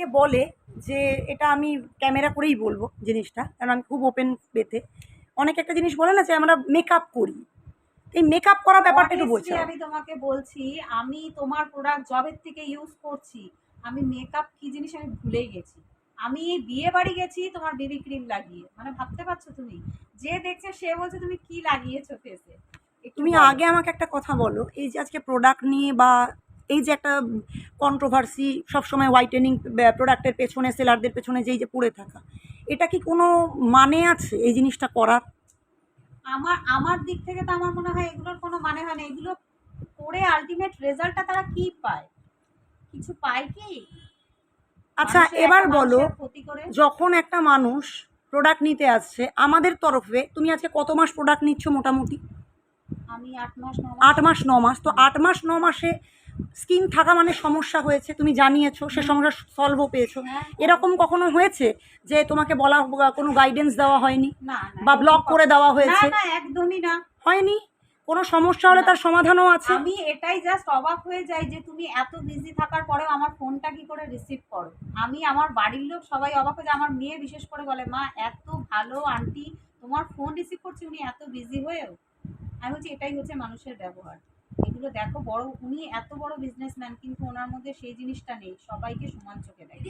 অনেকে বলে যে এটা আমি ক্যামেরা করেই বলব জিনিসটা কারণ আমি খুব ওপেন পেতে অনেক একটা জিনিস বলে না যে আমরা মেকআপ করি। এই মেকআপ করা ব্যাপারটা একটু বলছি। আমি তোমাকে বলছি আমি তোমার প্রোডাক্ট জবের থেকে ইউজ করছি আমি মেকআপ কি জিনিস আমি ভুলেই গেছি। আমি বিয়ে বাড়ি গেছি তোমার বেবি ক্রিম লাগিয়ে। মানে ভাবতে পারছ তুমি? যে দেখছে সে বলছে তুমি কি লাগিয়েছো ফেসে তুমি আগে আমাকে একটা কথা বলো এই যে আজকে প্রোডাক্ট নিয়ে বা এই যে একটা কন্ট্রোভার্সি সবসময় হোয়াইটেনিং প্রোডাক্টের পেছনে সেলারদের পেছনে যেই যে পড়ে থাকা এটা কি কোনো মানে আছে এই জিনিসটা করার? আমার আমার দিক থেকে তো আমার মনে হয় এগুলোর কোনো মানে হয় না। এগুলো করে আলটিমেট রেজাল্টটা তারা কি পায়? কিছু পায় কি? আচ্ছা এবার বলো যখন একটা মানুষ প্রোডাক্ট নিতে আসছে আমাদের তরফে তুমি আজকে কত মাস প্রোডাক্ট নিচ্ছ মোটামুটি? আমি আট মাস। আট মাস ন মাস। তো আট মাস ন মাসে স্কিন থাকা মানে সমস্যা হয়েছে তুমি জানিয়েছো সে সমস্যা সলভও পেয়েছ। হ্যাঁ। এরকম কখনো হয়েছে যে তোমাকে বলা কোনো গাইডেন্স দেওয়া হয়নি? বা ব্লক করে দেওয়া হয়েছে? না একদমই না। হয়নি? কোনো সমস্যা হলে তার সমাধানও আছে? আমি এটাই জাস্ট অবাক হয়ে যাই যে তুমি এত বিজি থাকার পরেও আমার ফোনটা কি করে রিসিভ করো? আমি আমার বাড়ির লোক সবাই অবাক হয়ে যায়। আমার মেয়ে বিশেষ করে বলে মা এত ভালো আন্টি তোমার ফোন রিসিভ করছে উনি এত বিজি হয়েও? আমি বলছি এটাই হচ্ছে মানুষের ব্যবহার। এগুলো দেখো বড় উনি এত বড় বিজনেসম্যান কিন্তু ওনার মধ্যে সেই জিনিসটা নেই। সবাইকে সমান চোখে দেয়